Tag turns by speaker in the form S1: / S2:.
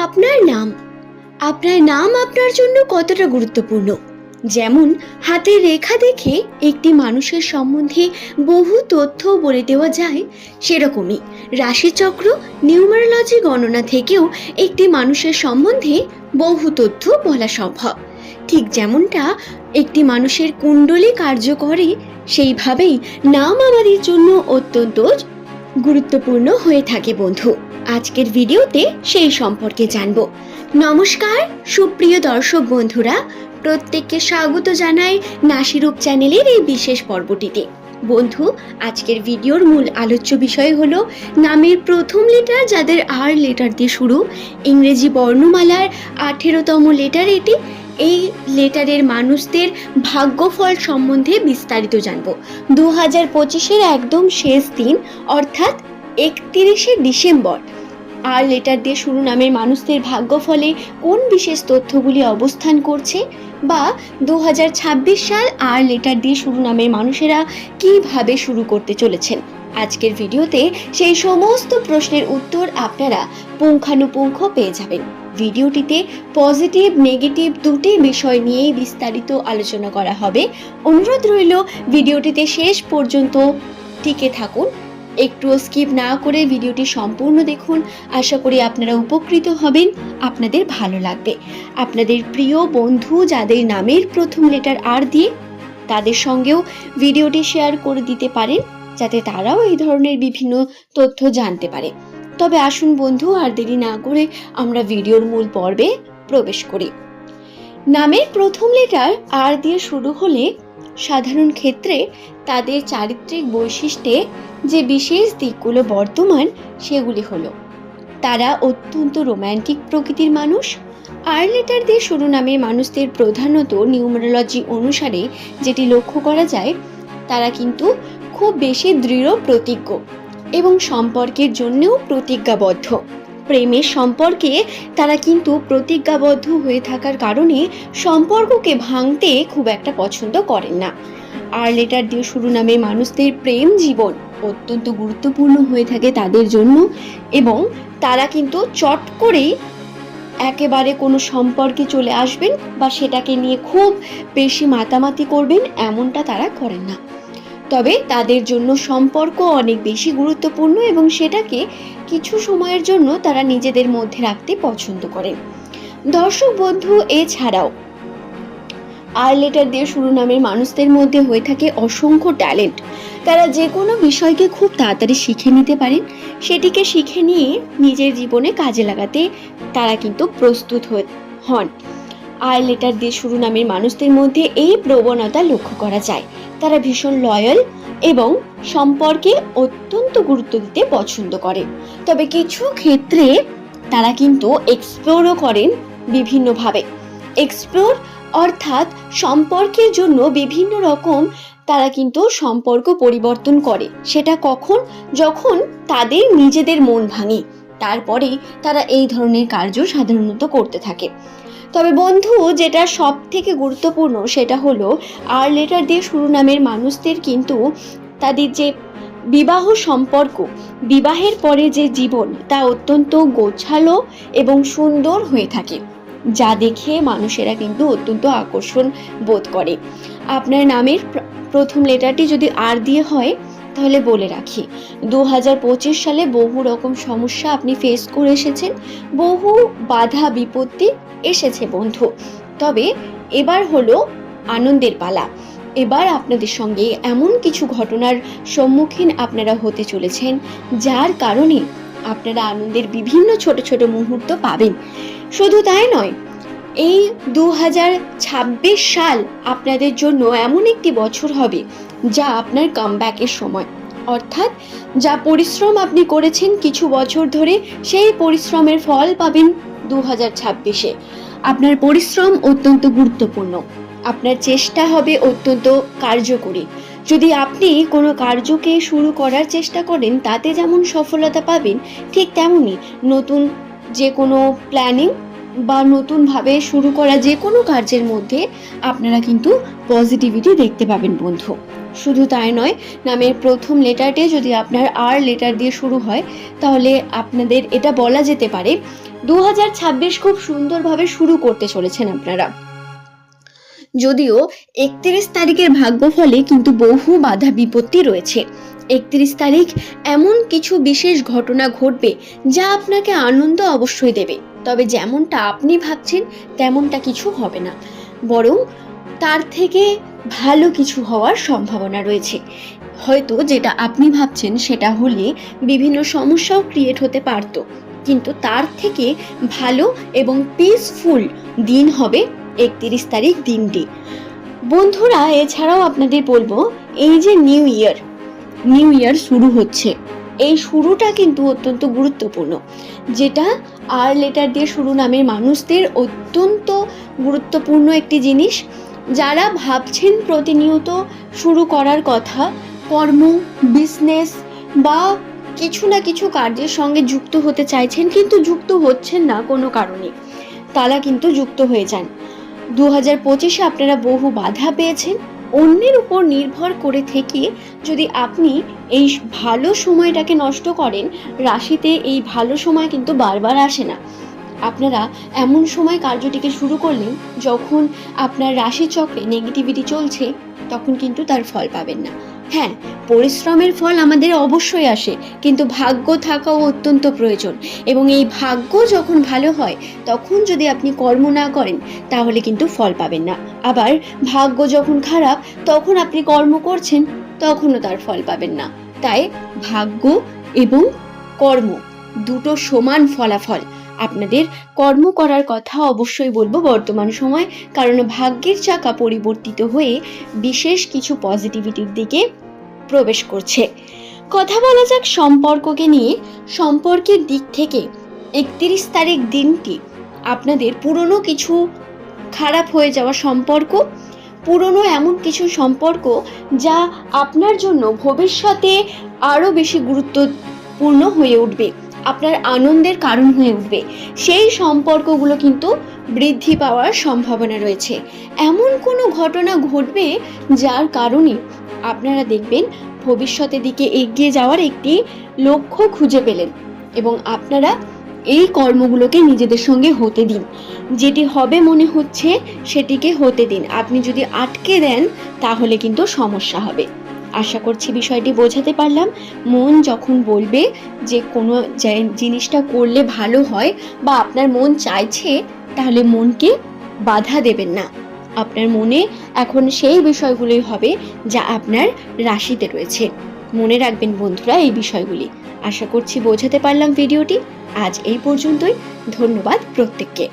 S1: আপনার নাম? আপনার নাম আপনার জন্য কতটা গুরুত্বপূর্ণ? যেমন হাতের রেখা দেখে একটি মানুষের সম্বন্ধে বহু তথ্য বলে দেওয়া যায়, সেরকমই রাশিচক্র, নিউমারোলজি গণনা থেকেও একটি মানুষের সম্বন্ধে বহু তথ্য বলা সম্ভব। ঠিক যেমনটা একটি মানুষের কুণ্ডলী কার্য করে, সেইভাবেই নাম আমাদের জন্য অত্যন্ত গুরুত্বপূর্ণ হয়ে থাকে, বন্ধু। আজকের ভিডিওতে সেই সম্পর্কে জানব। নমস্কার, সুপ্রিয় দর্শক বন্ধুরা, প্রত্যেককে স্বাগত জানাই নাসিরূপ চ্যানেলের এই বিশেষ পর্বটিতে। বন্ধু, আজকের ভিডিওর মূল আলোচ্য বিষয় হলো নামের প্রথম লেটার যাদের আর লেটার দিয়ে শুরু, ইংরেজি বর্ণমালার আঠেরোতম লেটার এটি। এই লেটারের মানুষদের ভাগ্যফল সম্বন্ধে বিস্তারিত জানব। দু হাজার একদম শেষ দিন, অর্থাৎ একত্রিশে ডিসেম্বর। আর লেটার দিয়ে শুরু নামের মানুষদের ভাগ্যফলে কোন বিশেষ তথ্যগুলি অবস্থান করছে? বা দু হাজার ছাব্বিশ সাল আর লেটার দিয়ে শুরু নামের মানুষেরা কীভাবে শুরু করতে চলেছেন? আজকের ভিডিওতে সেই সমস্ত প্রশ্নের উত্তর আপনারা পুঙ্খানুপুঙ্খ পেয়ে যাবেন। ভিডিওটিতে পজিটিভ নেগেটিভ দুটি বিষয় নিয়েই বিস্তারিত আলোচনা করা হবে। অনুরোধ রইল, ভিডিওটিতে শেষ পর্যন্ত টিকে থাকুন। একটু স্কিপ না করে ভিডিওটি সম্পূর্ণ দেখুন। আশা করি আপনারা উপকৃত হবেন, আপনাদের ভালো লাগবে। আপনাদের প্রিয় বন্ধু যাদের নামের প্রথম লেটার আর দিয়ে তাদের সঙ্গেও ভিডিওটি শেয়ার করে দিতে পারেন, যাতে তারাও এই ধরনের বিভিন্ন তথ্য জানতে পারে। তবে আসুন বন্ধু, আর দেরি না করে আমরা ভিডিওর মূল পর্বে প্রবেশ করি। নামের প্রথম লেটার আর দিয়ে শুরু হলে সাধারণ ক্ষেত্রে তাদের চারিত্রিক বৈশিষ্ট্যে যে বিশেষ দিকগুলো বর্তমান, সেগুলি হলো, তারা অত্যন্ত রোম্যান্টিক প্রকৃতির মানুষ। আর লেটার দিয়ে শুরু মানুষদের প্রধানত নিউমারোলজি অনুসারে যেটি লক্ষ্য করা যায়, তারা কিন্তু খুব বেশি দৃঢ় প্রতিজ্ঞ এবং সম্পর্কের জন্যও প্রতিজ্ঞাবদ্ধ। প্রেমের সম্পর্কে তারা কিন্তু প্রতিজ্ঞাবদ্ধ হয়ে থাকার কারণে সম্পর্ককে ভাঙতে খুব একটা পছন্দ করেন না। আর লেটার দিয়ে শুরু নামে মানুষদের প্রেম জীবন অত্যন্ত গুরুত্বপূর্ণ হয়ে থাকে তাদের জন্য এবং তারা কিন্তু চট করেই একেবারে কোনো সম্পর্কে চলে আসবেন বা সেটাকে নিয়ে খুব বেশি মাতামাতি করবেন এমনটা তারা করেন না। তবে তাদের জন্য সম্পর্ক অনেক বেশি গুরুত্বপূর্ণ এবং সেটাকে কিছু সময়ের জন্য তারা নিজেদের মধ্যে রাখতে পছন্দ করে। দর্শক বন্ধু, এছাড়াও আর লেটার দিয়ে শুরু নামের মানুষদের মধ্যে হয়ে থাকে অসংখ্য ট্যালেন্ট। তারা যে কোনো বিষয়কে খুব তাড়াতাড়ি শিখে নিতে পারেন। সেটিকে শিখে নিয়ে নিজের জীবনে কাজে লাগাতে তারা কিন্তু প্রস্তুত হন। আর লেটার দিয়ে শুরু নামের মানুষদের মধ্যে এই প্রবণতা লক্ষ্য করা যায়। তারা ভীষণ লয়াল এবং সম্পর্কে অত্যন্ত গুরুত্ব দিতে পছন্দ করে। তবে কিছু ক্ষেত্রে তারা কিন্তু এক্সপ্লোরও করেন বিভিন্নভাবে। এক্সপ্লোর অর্থাৎ সম্পর্কের জন্য বিভিন্ন রকম তারা কিন্তু সম্পর্ক পরিবর্তন করে। সেটা কখন? যখন তাদের নিজেদের মন ভাঙে। তারপরে তারা এই ধরনের কার্য সাধারণত করতে থাকে। তবে বন্ধু, যেটা সব থেকে গুরুত্বপূর্ণ সেটা হলো, আর লেটার দিয়ে শুরু নামের মানুষদের কিন্তু তাদের যে বিবাহ সম্পর্ক, বিবাহের পরে যে জীবন, তা অত্যন্ত গোছালো এবং সুন্দর হয়ে থাকে, যা দেখে মানুষেরা কিন্তু অত্যন্ত আকর্ষণ বোধ করে। আপনার নামের প্রথম লেটারটি যদি আর দিয়ে হয় তাহলে বলে রাখি দু হাজার পঁচিশ সালে বহু রকম সমস্যা আপনি ফেস করে এসেছেন, বহু বাধা বিপত্তি এসেছে বন্ধু। তবে এবার হলো আনন্দের পালা। এবার আপনাদের সঙ্গে এমন কিছু ঘটনার সম্মুখীন আপনারা হতে চলেছেন, যার কারণে আপনারা আনন্দের বিভিন্ন ছোট ছোট মুহূর্ত পাবেন। শুধু তাই নয়, এই দু হাজার ছাব্বিশ সাল আপনাদের জন্য এমন একটি বছর হবে যা আপনার কামব্যাকের সময়। অর্থাৎ যা পরিশ্রম আপনি করেছেন কিছু বছর ধরে, সেই পরিশ্রমের ফল পাবেন দু হাজার ছাব্বিশে। আপনার পরিশ্রম অত্যন্ত গুরুত্বপূর্ণ। আপনার চেষ্টা হবে অত্যন্ত কার্যকরী। যদি আপনি কোনো কার্যকে শুরু করার চেষ্টা করেন, তাতে যেমন সফলতা পাবেন, ঠিক তেমনই নতুন যে কোনো প্ল্যানিং বা নতুনভাবে শুরু করা যে কোনো কার্যের মধ্যে আপনারা কিন্তু পজিটিভিটি দেখতে পাবেন, বন্ধু। শুধু তাই নয়, নামের প্রথম লেটারটি যদি আপনার আর লেটার দিয়ে শুরু হয়, তাহলে আপনাদের এটা বলা যেতে পারে দু হাজার ছাব্বিশ খুব সুন্দরভাবে শুরু করতে চলেছেন আপনারা। যদিও একত্রিশ তারিখের ভাগ্যফলে কিন্তু বহু বাধা বিপত্তি রয়েছে। একত্রিশ তারিখ এমন কিছু বিশেষ ঘটনা ঘটবে যা আপনাকে আনন্দ অবশ্যই দেবে। তবে যেমনটা আপনি ভাবছেন, তেমনটা কিছু হবে না। বরং তার থেকে ভালো কিছু হওয়ার সম্ভাবনা রয়েছে। হয়তো যেটা আপনি ভাবছেন, সেটা হলে বিভিন্ন সমস্যাও ক্রিয়েট হতে পারত। কিন্তু তার থেকে ভালো এবং পিসফুল দিন হবে একত্রিশ তারিখ দিনটি। বন্ধুরা, এছাড়াও আপনাদের বলব, এই যে নিউ ইয়ার নিউ ইয়ার শুরু হচ্ছে। এই শুরুটা কিন্তু অত্যন্ত গুরুত্বপূর্ণ, যেটা আর লেটার দিয়ে শুরু নামের মানুষদের অত্যন্ত গুরুত্বপূর্ণ একটি জিনিস। যারা ভাবছেন প্রতিনিয়ত শুরু করার কথা, কর্ম বিজনেস বা কিছু না কিছু কার্যের সঙ্গে যুক্ত হতে চাইছেন কিন্তু যুক্ত হচ্ছেন না কোনো কারণে, তারা কিন্তু যুক্ত হয়ে যান। দু হাজার পঁচিশে আপনারা বহু বাধা পেয়েছেন। অন্যের উপর নির্ভর করে থেকে যদি আপনি এই ভালো সময়টাকে নষ্ট করেন, রাশিতে এই ভালো সময় কিন্তু বারবার আসে না। আপনারা এমন সময় কার্যটিকে শুরু করলেন, যখন আপনার রাশি চক্রে নেগেটিভিটি চলছে, তখন কিন্তু তার ফল পাবেন না। হ্যাঁ পরিশ্রমের ফল আমাদের অবশ্যই আসে, কিন্তু ভাগ্য থাকাও অত্যন্ত প্রয়োজন। এবং এই ভাগ্য যখন ভালো হয়, তখন যদি আপনি কর্ম না করেন, তাহলে কিন্তু ফল পাবেন না। আবার ভাগ্য যখন খারাপ, তখন আপনি কর্ম করছেন, তখনও তার ফল পাবেন না। তাই ভাগ্য এবং কর্ম দুটো সমান ফলাফল। আপনাদের কর্ম করার কথা অবশ্যই বলব বর্তমান সময়, কারণ ভাগ্যের চাকা পরিবর্তিত হয়ে বিশেষ কিছু পজিটিভিটির দিকে প্রবেশ করছে। কথা বলা যাক সম্পর্ককে নিয়ে। সম্পর্কের দিক থেকে একত্রিশ তারিখ দিনটি আপনাদের পুরনো কিছু খারাপ হয়ে যাওয়া সম্পর্ক, পুরনো এমন কিছু সম্পর্ক যা আপনার জন্য ভবিষ্যতে আরও বেশি গুরুত্বপূর্ণ হয়ে উঠবে। আপনার আনন্দের কারণ হয়ে উঠবে। সেই সম্পর্কগুলো কিন্তু বৃদ্ধি পাওয়ার সম্ভাবনা রয়েছে। এমন কোনো ঘটনা ঘটবে যার কারণে আপনারা দেখবেন ভবিষ্যতের দিকে এগিয়ে যাওয়ার একটি লক্ষ্য খুঁজে পেলেন এবং আপনারা এই কর্মগুলোকে নিজেদের সঙ্গে হতে দিন। যেটি হবে মনে হচ্ছে সেটিকে হতে দিন। আপনি যদি আটকে দেন তাহলে কিন্তু সমস্যা হবে। আশা করছি বিষয়টি বোঝাতে পারলাম। মন যখন বলবে যে কোনো জিনিসটা করলে ভালো হয় বা আপনার মন চাইছে, তাহলে মনকে বাধা দেবেন না। আপনার মনে এখন সেই বিষয়গুলোই হবে যা আপনার রাশিতে রয়েছে। মনে রাখবেন বন্ধুরা এই বিষয়গুলি। আশা করছি বোঝাতে পারলাম ভিডিওটি। আজ এই পর্যন্তই। ধন্যবাদ প্রত্যেককে।